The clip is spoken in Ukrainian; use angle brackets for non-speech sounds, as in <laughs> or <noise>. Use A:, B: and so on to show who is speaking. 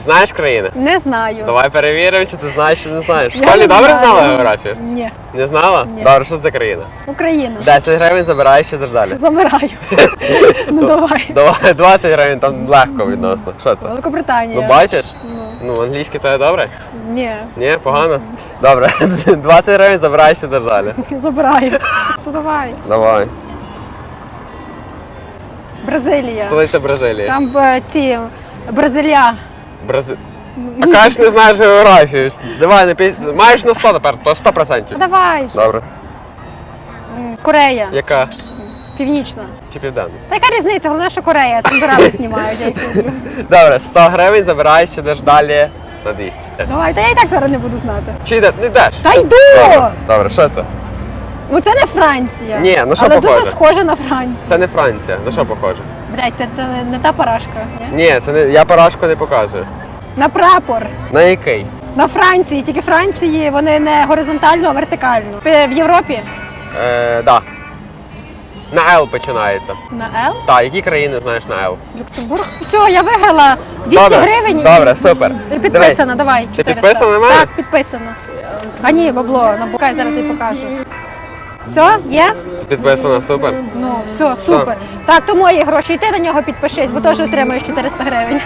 A: Знаєш країни?
B: Не знаю.
A: Давай перевіримо, чи ти знаєш, чи не знаєш. В
B: Я
A: школі
B: не
A: добре
B: знаю.
A: знала географію?
B: Ні.
A: Не знала?
B: Ні.
A: Добре, що це за країна?
B: Україна.
A: 10 гривень забираєш ще далі.
B: Забираю. <laughs> ну давай.
A: Давай 20 гривень там легко відносно. Що це?
B: Великобританія.
A: Ну бачиш?
B: Ну,
A: Ну, англійський то є добре?
B: ні.
A: Ні, погано? Добре, <laughs> 20 гривень забираєш ще далі. <laughs>
B: Забираю. То давай.
A: Давай.
B: Бразилія.
A: Столиця Бразилії.
B: Там е, ці бразиля.
A: Брази... <laughs> А кажеш, не знаєш географію. Давай, не пі... маєш на 100 тепер, то 100%.
B: Давай.
A: Добре.
B: М, Корея.
A: Яка?
B: Північна.
A: Чи південна?
B: Та яка різниця? Головне, що Корея. Там дорами знімають. я їх люблю.
A: Добре, 100 гривень забираєш, ще йдеш далі на 200.
B: Давай, та я і так зараз не буду знати.
A: Чи йде? Не йдеш?
B: Та йду!
A: Добре, Добре, що це?
B: Ну це не Франція.
A: Ні, на що
B: Але
A: похоже?
B: дуже схоже на Францію.
A: Це не Франція. На що похоже?
B: Блять, це, це не, та парашка. Ні?
A: Ні, це не я парашку не показую.
B: На прапор.
A: На який?
B: На Франції, тільки Франції вони не горизонтально, а вертикально. В Європі
A: Е, да. На Л починається.
B: на Л.
A: Так, які країни знаєш на Л?
B: Люксембург. Все, я виграла 200
A: Добре,
B: гривень.
A: добре, супер.
B: І Підписано, давай.
A: Ти
B: 400.
A: підписана на мене?
B: Так, підписано. А ні, бабло, на бокай зараз тобі покажу. Все, є?
A: Підписано, супер.
B: Ну, все, супер. Так, то мої гроші. І ти на нього підпишись, бо теж отримуєш 400 гривень.